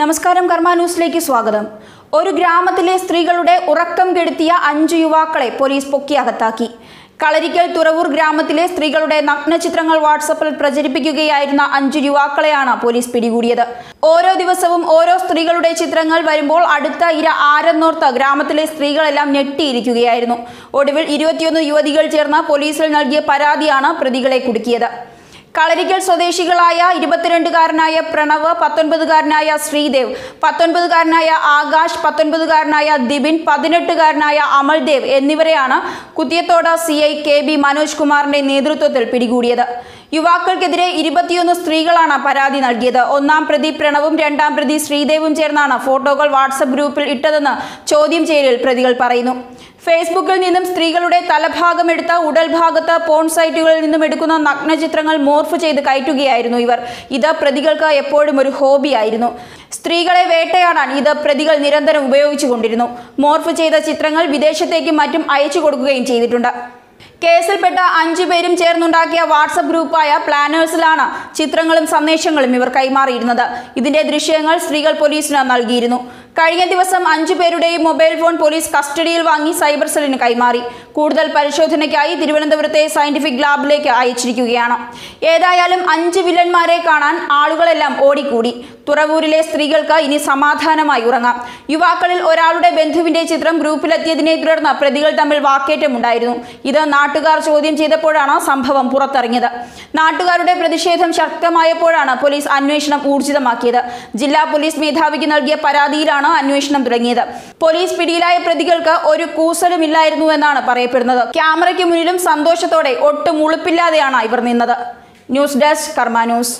നമസ്കാരം കർമ്മ ന്യൂസിലേക്ക് സ്വാഗതം. ഒരു ഗ്രാമത്തിലെ സ്ത്രീകളുടെ ഉറക്കം കെടുത്തിയ അഞ്ച് യുവാക്കളെ പോലീസ് പൊക്കി അകത്താക്കി കളരിക്കൽ തുറവൂർ ഗ്രാമത്തിലെ സ്ത്രീകളുടെ നഗ്നചിത്രങ്ങൾ വാട്സപ്പിൽ പ്രചരിപ്പിക്കുകയായിരുന്ന അഞ്ച് യുവാക്കളെയാണ് പോലീസ് പിടികൂടിയത്. ഓരോ ദിവസവും ഓരോ സ്ത്രീകളുടെ ചിത്രങ്ങൾ വരുമ്പോൾ അടുത്ത ഇര ആരെന്നോർത്ത് ഗ്രാമത്തിലെ സ്ത്രീകളെല്ലാം ഞെട്ടിയിരിക്കുകയായിരുന്നു. ഒടുവിൽ ഇരുപത്തിയൊന്ന് യുവതികൾ ചേർന്ന് പോലീസിൽ നൽകിയ പരാതിയാണ് പ്രതികളെ കുടുക്കിയത്. കളരിക്കൽ സ്വദേശികളായ ഇരുപത്തിരണ്ടുകാരനായ പ്രണവ് പത്തൊൻപതുകാരനായ ശ്രീദേവ് പത്തൊൻപതുകാരനായ ആകാശ് പത്തൊൻപതുകാരനായ ദിബിൻ പതിനെട്ടുകാരനായ അമൽദേവ് എന്നിവരെയാണ് Kuthiyathode C I K B Manoj കുമാറിന്റെ നേതൃത്വത്തിൽ പിടികൂടിയത്. യുവാക്കൾക്കെതിരെ ഇരുപത്തിയൊന്ന് സ്ത്രീകളാണ് പരാതി നൽകിയത്. ഒന്നാം പ്രതി പ്രണവും രണ്ടാം പ്രതി ശ്രീദേവും ചേർന്നാണ് ഫോട്ടോകൾ വാട്സപ്പ് ഗ്രൂപ്പിൽ ഇട്ടതെന്ന് ചോദ്യം ചെയ്യലിൽ പ്രതികൾ പറയുന്നു. ഫേസ്ബുക്കിൽ നിന്നും സ്ത്രീകളുടെ തലഭാഗം എടുത്ത ഉടൽ ഭാഗത്ത് പോൺ സൈറ്റുകളിൽ നിന്നും എടുക്കുന്ന നഗ്നചിത്രങ്ങൾ മോർഫ് ചെയ്ത് കയറ്റുകയായിരുന്നു ഇവർ. ഇത് പ്രതികൾക്ക് എപ്പോഴും ഒരു ഹോബിയായിരുന്നു സ്ത്രീകളെ വേട്ടയാടാൻ ഇത് പ്രതികൾ നിരന്തരം ഉപയോഗിച്ചുകൊണ്ടിരുന്നു. മോർഫ് ചെയ്ത ചിത്രങ്ങൾ വിദേശത്തേക്കും മറ്റും അയച്ചു കൊടുക്കുകയും ചെയ്തിട്ടുണ്ട്. കേസിൽപ്പെട്ട അഞ്ചു പേരും ചേർന്നുണ്ടാക്കിയ വാട്സപ്പ് ഗ്രൂപ്പായ പ്ലാനേഴ്സിലാണ് ചിത്രങ്ങളും സന്ദേശങ്ങളും ഇവർ കൈമാറിയിരുന്നത്. ഇതിന്റെ ദൃശ്യങ്ങൾ സ്ത്രീകൾ പോലീസിന് നൽകിയിരുന്നു. കഴിഞ്ഞ ദിവസം അഞ്ചു പേരുടെയും മൊബൈൽ ഫോൺ പോലീസ് കസ്റ്റഡിയിൽ വാങ്ങി സൈബർ സെല്ലിന് കൈമാറി. കൂടുതൽ പരിശോധനയ്ക്കായി തിരുവനന്തപുരത്തെ സയന്റിഫിക് ലാബിലേക്ക് അയച്ചിരിക്കുകയാണ്. ഏതായാലും അഞ്ച് വില്ലന്മാരെ കാണാൻ ആളുകളെല്ലാം ഓടിക്കൂടി. തുറവൂരിലെ സ്ത്രീകൾക്ക് ഇനി സമാധാനമായി ഉറങ്ങാം. യുവാക്കളിൽ ഒരാളുടെ ബന്ധുവിന്റെ ചിത്രം ഗ്രൂപ്പിലെത്തിയതിനെ തുടർന്ന് പ്രതികൾ തമ്മിൽ വാക്കേറ്റമുണ്ടായിരുന്നു. ഇത് നാട്ടുകാർ ചോദ്യം ചെയ്തപ്പോഴാണ് സംഭവം പുറത്തിറങ്ങിയത്. നാട്ടുകാരുടെ പ്രതിഷേധം ശക്തമായപ്പോഴാണ് പോലീസ് അന്വേഷണം ഊർജിതമാക്കിയത്. ജില്ലാ പോലീസ് മേധാവിക്ക് നൽകിയ പരാതിയിലാണ് അന്വേഷണം തുടങ്ങിയത്? പോലീസ് പിടിയിലായ പ്രതികൾക്ക് ഒരു കൂസലുമില്ലായിരുന്നു എന്നാണ് പറയപ്പെടുന്നത്. ക്യാമറയ്ക്ക് മുന്നിലും സന്തോഷത്തോടെ ഒട്ടും ഉളുപ്പില്ലാതെയാണ് ഇവർ നിന്നത്. News desk Karma news.